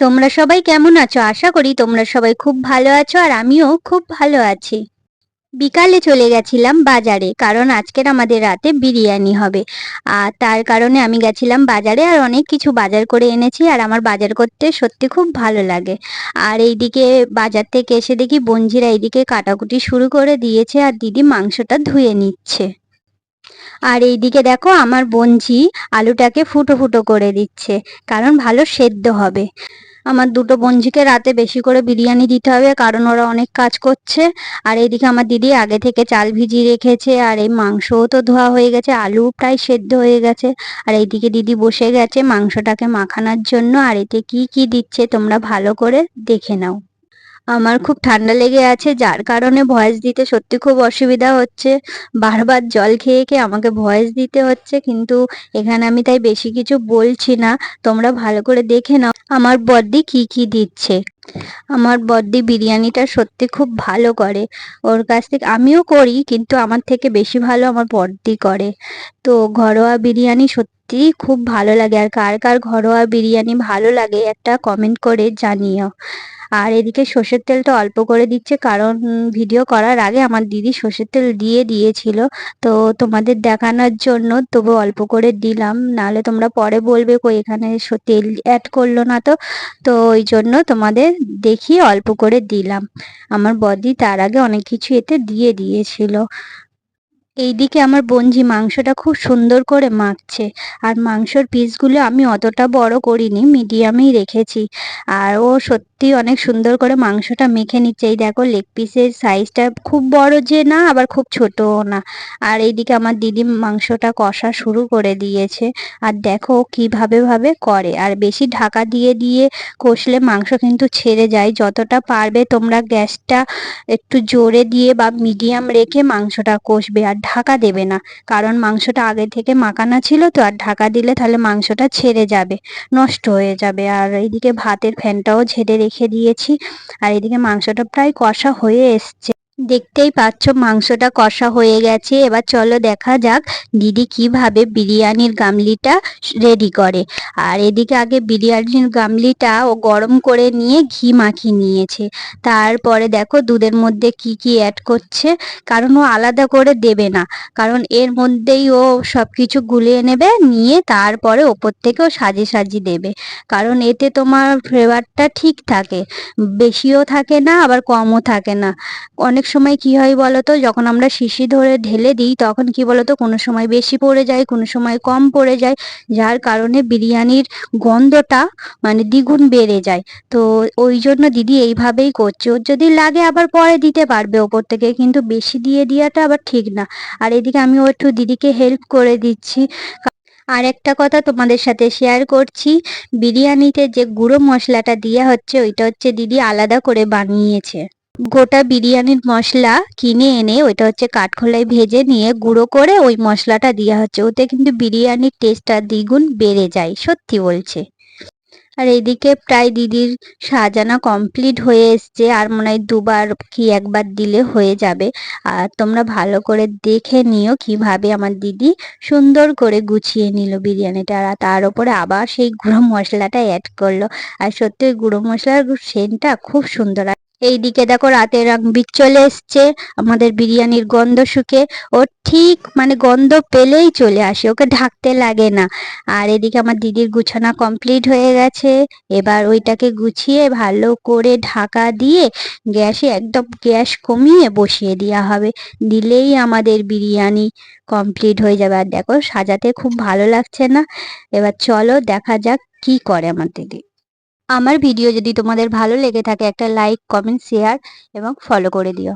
তোমরা সবাই কেমন আছো? আশা করি তোমরা সবাই খুব ভালো আছো আর আমিও খুব ভালো আছি। বিকালে চলে গেছিলাম বাজারে, কারণ আজকের আমাদের রাতে বিরিয়ানি হবে। আর তার কারণে আমি গেছিলাম বাজারে আর অনেক কিছু বাজার করে এনেছি আর আমার বাজার করতে সত্যি খুব ভালো লাগে। আর এইদিকে বাজার থেকে এসে দেখি বঞ্জিরা এইদিকে কাটাকুটি শুরু করে দিয়েছে আর দিদি মাংসটা ধুয়ে নিচ্ছে। আর এইদিকে দেখো আমার বঞ্জি আলুটাকে ফুটো ফুটো করে দিচ্ছে, কারণ ভালো সেদ্ধ হবে। আমার দুটো বঞ্জিকে রাতে বেশি করে বিরিয়ানি দিতে হবে, কারণ ওরা অনেক কাজ করছে। আর এইদিকে আমার দিদি আগে থেকে চাল ভিজিয়ে রেখেছে, আর এই মাংসও তো ধোয়া হয়ে গেছে আলু প্রায় সেদ্ধ হয়ে গেছে। আর এইদিকে দিদি বসে গেছে মাংসটাকে মাখানোর জন্য, আর এতে কি কি দিচ্ছে তোমরা ভালো করে দেখে নাও। আমার খুব ঠান্ডা লেগে আছে, যার কারণে ভয়েস দিতে সত্যি খুব অসুবিধা হচ্ছে। বারবার জল খেয়ে খেয়ে আমাকে ভয়েস দিতে হচ্ছে, কিন্তু এখানে আমি তাই বেশি কিছু বলছি না। তোমরা ভালো করে দেখে নাও। আমার বদ্দি কি কি দিচ্ছে? আমার বদ্দি বিরিয়ানিটা সত্যি খুব ভালো করে। ওর কাছ থেকে আমিও করি, কিন্তু আমার থেকে বেশি ভালো আমার বদ্দি করে। তো ঘরোয়া বিরিয়ানি সত্যি খুব ভালো লাগে। আর কার কার ঘরোয়া বিরিয়ানি ভালো লাগে একটা কমেন্ট করে জানিও। আর এদিকে সর্ষের তেলটা অল্প করে দিচ্ছে কারণ ভিডিও করার আগে আমার দিদি সর্ষের তেল দিয়ে দিয়েছিল। তো তোমাদের দেখানোর জন্য তবু অল্প করে দিলাম। নাহলে তোমরা পরে বলবে কই এখানে তেল অ্যাড করল না তো। তো ওই জন্য তোমাদের দেখিয়ে অল্প করে দিলাম। আমার বদি তার আগে অনেক কিছু এতে দিয়ে দিয়েছিল। এইদিকে আমার বঞ্জি মাংসটা খুব সুন্দর করে মাখছে। আর মাংসর পিসগুলো আমি অতটা বড় করিনি, মিডিয়ামেই রেখেছি। আর ও সত্যি অনেক সুন্দর করে মাংসটা মেখে নিচ্ছে। এই দেখো লেগ পিসের সাইজটা খুব বড় যে না, আবার খুব ছোটও না। আর এইদিকে আমার দিদি মাংসটা কষা শুরু করে দিয়েছে। আর দেখো কীভাবে ভাবে করে। আর বেশি ঢাকা দিয়ে দিয়ে কষলে মাংস কিন্তু ছেড়ে যায়। যতটা পারবে তোমরা গ্যাসটা একটু জোরে দিয়ে বা মিডিয়াম রেখে মাংসটা কষবে। আর ঢাকা দেবে না। কারণ মাংসটা আগে থেকে মাখানো ছিল তো, আর ঢাকা দিলে তাহলে মাংসটা ছেড়ে যাবে, নষ্ট হয়ে যাবে। আর এইদিকে ভাতের ফ্যানটাও ঝেড়ে রেখে দিয়েছি, আর এদিকে মাংসটা প্রায় কষা হয়ে এসছে। দেখতেই পাচ্ছ, মাংসটা কষা হয়ে গেছে। এবার চলো দেখা যাক দিদি কীভাবে বিরিয়ানির গামলিটা রেডি করে। আর এদিকে আগে বিরিয়ানির গামলিটা ও গরম করে নিয়ে ঘি মাখিয়ে নিয়েছে। তারপরে দেখো দুধের মধ্যে কি কি অ্যাড করছে। কারণ ও আলাদা করে দেবে না। কারণ এর মধ্যেই ও সব কিছু গুলিয়ে নেবে, নিয়ে তারপরে ওপর থেকে ও সাজিয়ে সাজিয়ে দেবে। কারণ এতে তোমার ফ্লেভারটা ঠিক থাকে। বেশিও থাকে না, আবার কমও থাকে না। অনেক সময় কি হয় বলতো? যখন আমরা শিশি ধরে ঢেলে দিই, তখন কি বলতো? কোনো সময় বেশি পড়ে যায়, কোনো সময় কম পড়ে যায়, যার কারণে বিরিয়ানির গন্ধটা মানে দ্বিগুণ বেড়ে যায়। তো ওই জন্য দিদি এইভাবেই করছে। ওর যদি লাগে আবার পরে দিতে পারবে ওপর থেকে, কিন্তু বেশি দিয়ে দেওয়াটা আবার ঠিক না। আর এদিকে আমি ও একটু দিদিকে হেল্প করে দিচ্ছি। আর একটা কথা তোমাদের সাথে শেয়ার করছি। বিরিয়ানিতে যে গুঁড়ো মশলাটা দেওয়া হচ্ছে, ওইটা হচ্ছে দিদি আলাদা করে বানিয়েছে। গোটা বিরিয়ানির মশলা কিনে এনে ওইটা হচ্ছে কাঠখোলায় ভেজে নিয়ে গুঁড়ো করে ওই মশলাটা দেওয়া হচ্ছে। ওতে কিন্তু বিরিয়ানির টেস্টটা দ্বিগুণ বেড়ে যায়, সত্যি বলছে। আর এদিকে প্রায় দিদির সাজানো কমপ্লিট হয়ে এসছে, আর মনে হয় দুবার কি একবার দিলে হয়ে যাবে। আর তোমরা ভালো করে দেখে নিও কীভাবে আমার দিদি সুন্দর করে গুছিয়ে নিল বিরিয়ানিটা। আর তার উপরে আবার সেই গুঁড়ো মশলাটা অ্যাড করল। আর সত্যি গুঁড়ো মশলার সেন্টটা খুব সুন্দর এইদিকে দেখো রাতের বিচ চলে এসছে, আমাদের বিরিয়ানির গন্ধ শুকে, ও ঠিক মানে গন্ধ পেলেই চলে আসে, ওকে ঢাকতে লাগে না। আর এদিকে আমার দিদির গুছানা কমপ্লিট হয়ে গেছে, এবার ওইটাকে গুছিয়ে ভালো করে ঢাকা দিয়ে গ্যাসে একদম গ্যাস কমিয়ে বসিয়ে দেওয়া হবে, দিলেই আমাদের বিরিয়ানি কমপ্লিট হয়ে যাবে। আর দেখো সাজাতে খুব ভালো লাগছে না, এবার চলো দেখা যাক কি করে আমার দিদি। আমার ভিডিও যদি তোমাদের ভালো লেগে থাকে, একটা লাইক কমেন্ট শেয়ার এবং ফলো করে দিও।